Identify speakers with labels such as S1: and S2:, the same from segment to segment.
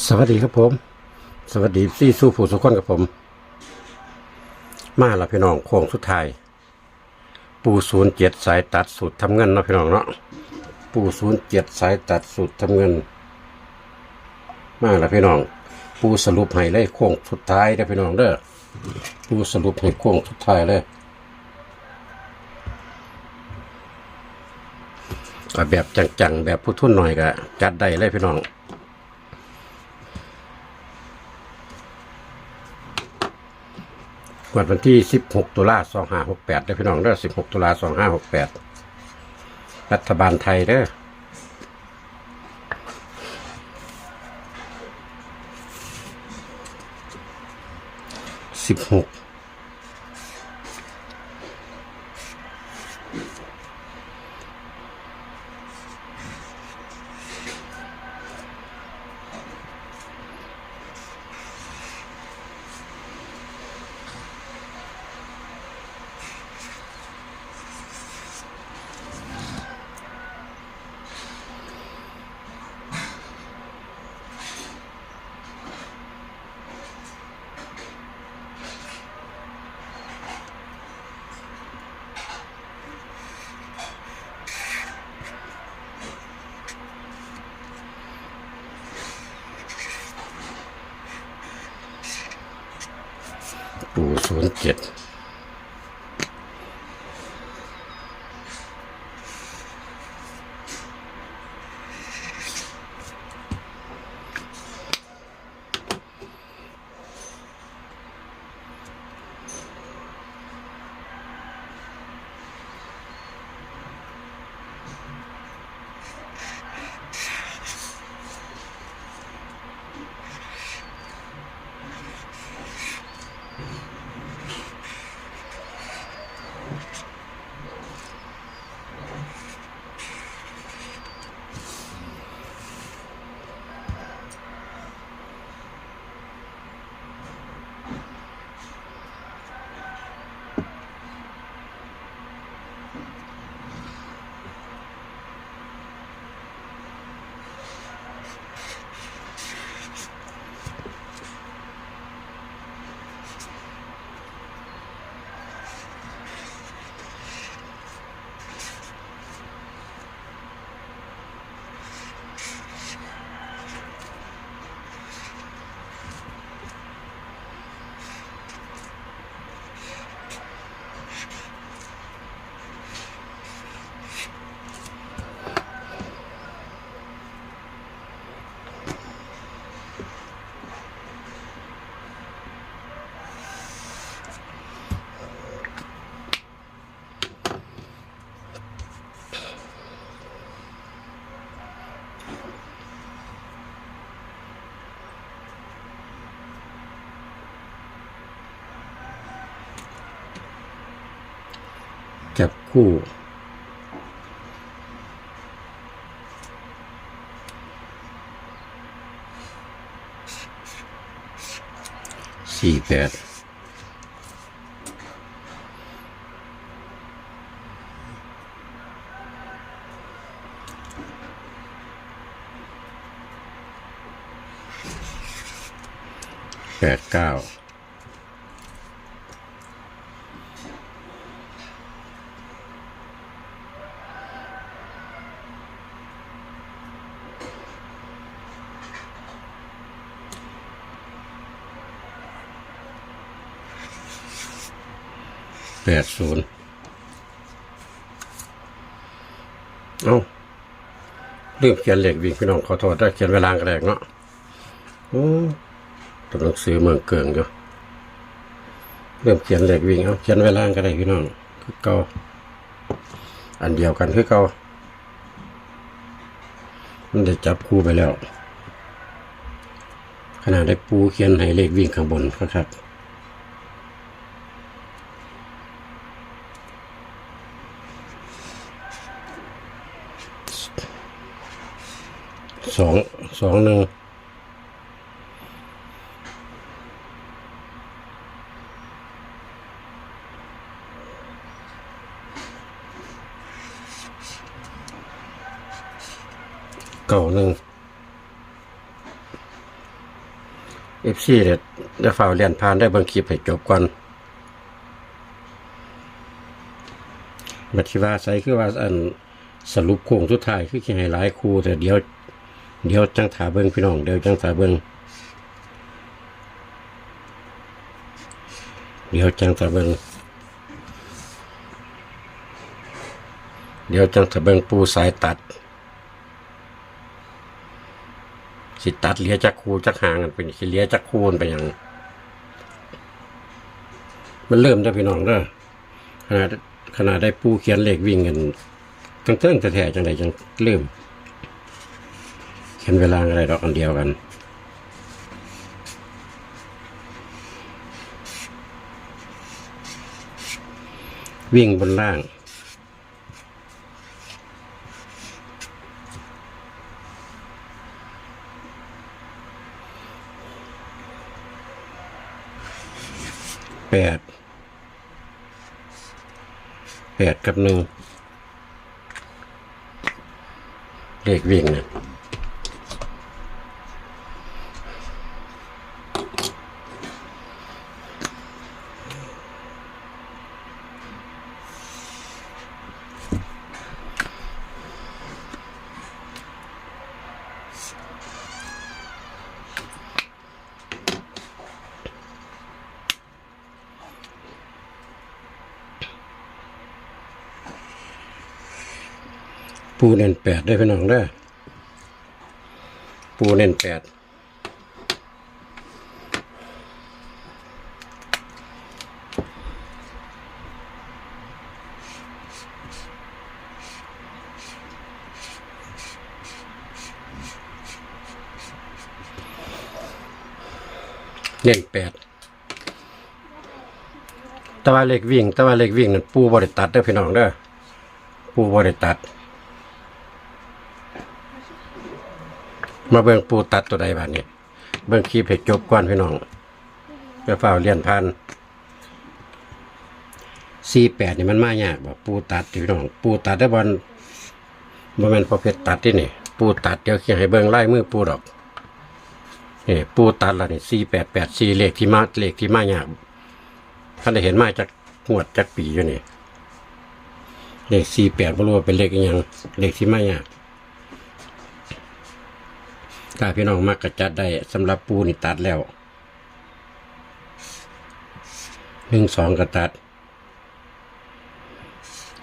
S1: สวัสดีครับผม สวัสดีซี่สู้ผู้สุขคนกับผม มาละพี่น้องโค้งสุดท้าย ปูศูนย์เจ็ดสายตัดสูตรทำเงินนะพี่น้องเนาะปูศูนย์เจ็ดสายตัดสูตรทำเงิน มาละพี่น้อง ปูสรุปให้เลยโค้งสุดท้ายเด้อพี่น้องเด้อปูสรุปให้โค้งสุดท้ายเลยก็แบบจังๆแบบผู้ทุนหน่อยก็จัดได้เลยพี่น้อง งวดวันที่ 16 ตุลา2568ได้พี่น้องเด้อ16 ตุลา2568 รัฐบาลไทยเด้อ16 ศูนย์เจ็ดจับ คู่ สี่แปดแปดเก้า แปดศูนย์เอาเรื่องเขียนเหล็กวิ่งพี่น้องขอโทษได้เขียนเวลากระแดกเนาะโอ้ตัวหนังสือเมืองเกิงอยู่เริ่มเขียนเหล็กวิ่งเอาเขียนเวลากระแดกพี่น้องคือเก่าอันเดียวกันคือเก่ามันได้จับคู่ไปแล้ว ขนาดได้ปูเขียนให้เลขวิ่งข้างบนครับ สองสองหนึ่งเก้าหนึ่งเอฟซีเด็ดได้ฝ่าเรียนผ่านได้บิ่งคลิปให้จบก่อนบัดที่ว่าใส่คือว่าอันสรุปโค้งสุดท้ายคือสิให้หลายคู่แต่เดี๋ยว เดี๋ยวจังถาเบิ่งพี่น้องเดี๋ยวจังถาเบิ่งเดี๋ยวจังถาเบิ่งเดี๋ยวจังถาเบิ่งปูสายตัด สิตัดเลี้ยจักคูจักหางกันเป็นสิเลี้ยจักคูนไปอย่างมันเริ่มได้พี่น้องเด้อขนาดขนาดได้ปูเขียนเลขวิ่งกันตั้งเติ้งแต่แท้จังไดจังเริ่ม เขียนเวลาอะไรดอกอันเดียวกัน วิ่งบนล่าง แปด แปดกับหนึ่งเลขวิ่งเนี่ย ปูเน้นแปดได้พี่น้องเด้ปูเน้นแปดเน้นแปดตะวันเล็กวิ่งตะวันเล็กวิ่งนั่นปูบริตัดเด้อพี่น้องเด้อปูบริตัด มาเบิ่งปูตัดตัวใดบ้านนี้เบิ่งคลิปให้จบก่อนพี่น้องเพื่อเฝ้าเรียนพันสี่แปดนี่มันมายากบอกปูตัดพี่น้อง ปูตัดได้บอลบ่แมนพอเพชรตัดที่นี่ ปูตัดเดี๋ยวเขียนให้เบิ่งไล่มือปูดอกนี่ปูตัดละนี่สี่แปดแปดสี่เลขที่มาเลขที่มายากท่านได้เห็นมาจากหวดจากปีอยู่นี่เลขสี่แปดบ่รู้ว่าเป็นเลขยังเลขที่มายาก ถ้าพี่น้องมักกระจัดได้สำหรับปูนี่ตัดแล้วหนึ่งสองกระตัด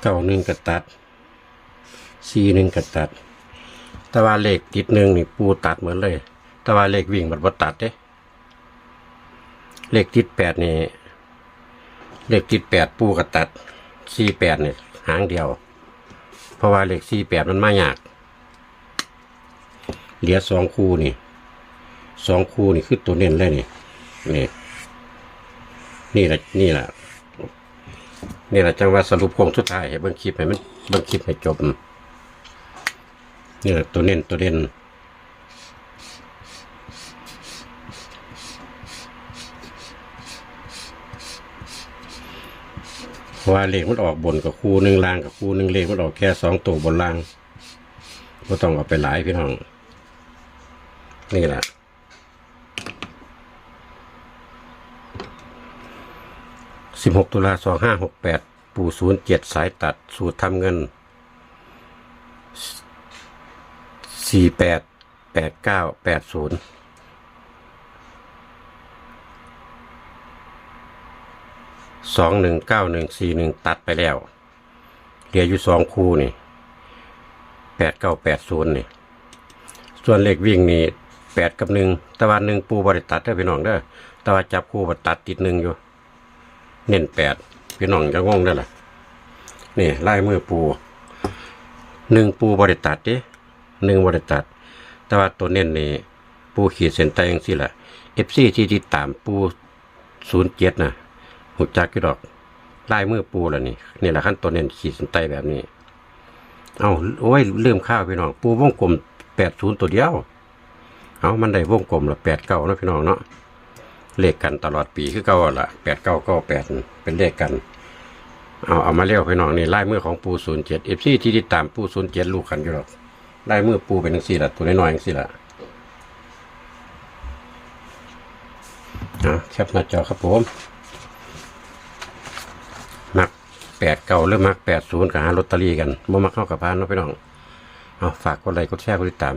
S1: เก้าหนึ่งกระตัดสี่หนึ่งกระตัดแต่ว่าเลขติดหนึ่งนี่ปูตัดเหมือนเลย แต่ว่าเลขวิ่งมันบ่ตัดเด้เลขติดแปดนี่เลขติดแปดปูกระตัดสี่แปดเนี่ยหางเดียว เพราะว่าเลขสี่แปดมันมายาก เหลือสองคู่นี่สองคู่นี่คือตัวเน้นเลยนี่นี่นี่แหละนี่แหละนี่แหละจังว่าสรุปโครงสุดท้ายให้เบิ่งคลิปให้มันเบิ่งคลิปให้จบนี่แหละตัวเน้นตัวเด่นว่าเลขมันออกบนกับคู่หนึ่งล่างกับคู่หนึ่งเลขมันออกแค่สองตัวบนล่างก็ต้องเอาไปหลายพี่น้อง นี่แหละสิบหกตุลาสองห้าหกแปดปู่ศูนย์เจ็ดสายตัดสูตรทำเงินสี่แปดแปดเก้าแปดศูนย์สองหนึ่งเก้าหนึ่งสี่หนึ่งตัดไปแล้วเหลืออยู่สองคู่นี่แปดเก้าแปดศูนย์นี่ ส่วนเลขวิ่งนี่ แปดกับหนึ่งตะวันหนึ่งปูบริตัดเด้อพี่น้องเด้อตะวันจับคู่บริตัดติดหนึ่งอยู่ เน้นแปดพี่น้องจะงงได้อล่ะนี่ไล่มือปูหนึ่งปูบริตัดด้หนึ่งบริตัด แต่ว่าตัวเน้นนี่ปูขีดเส้นใต้ยังสิล่ะเอฟซีที่ติดตามปูศูนย์เจ็ดนะหุจักกี่ดอกไล่มือปูแล้วนี่นี่แหละขั้นตัวเน้นขีดเส้นใต้แบบนี้ เอาโอ้ยเริ่มข้าวพี่น้อง ปูวงกลมแปดศูนย์ตัวเดียว เอามันได้วงกลมละแปดเก้านะพี่น้องเนาะเลขกันตลอดปีคือเก้าละแปดเก้าก็แปดเป็นเลขกัน เอาเอามาเลี้ยวพี่น้องนี่ไล่มือของปูศูนย์เจ็ดเอฟซีที่ติดตามปูศูนย์เจ็ดลูกขันอยู่หรอกไล่มือปูเป็นทั้งสี่ละตัวน้อยๆทั้งสี่ละนะแคปหน้าจอครับผมมักแปดเก่าหรือมักแปดศูนย์กับหาลอตเตอรี่กันบ่มักเข้ากับพานนะพี่น้อง เอาฝากกดไลค์กดแชร์กดติดตาม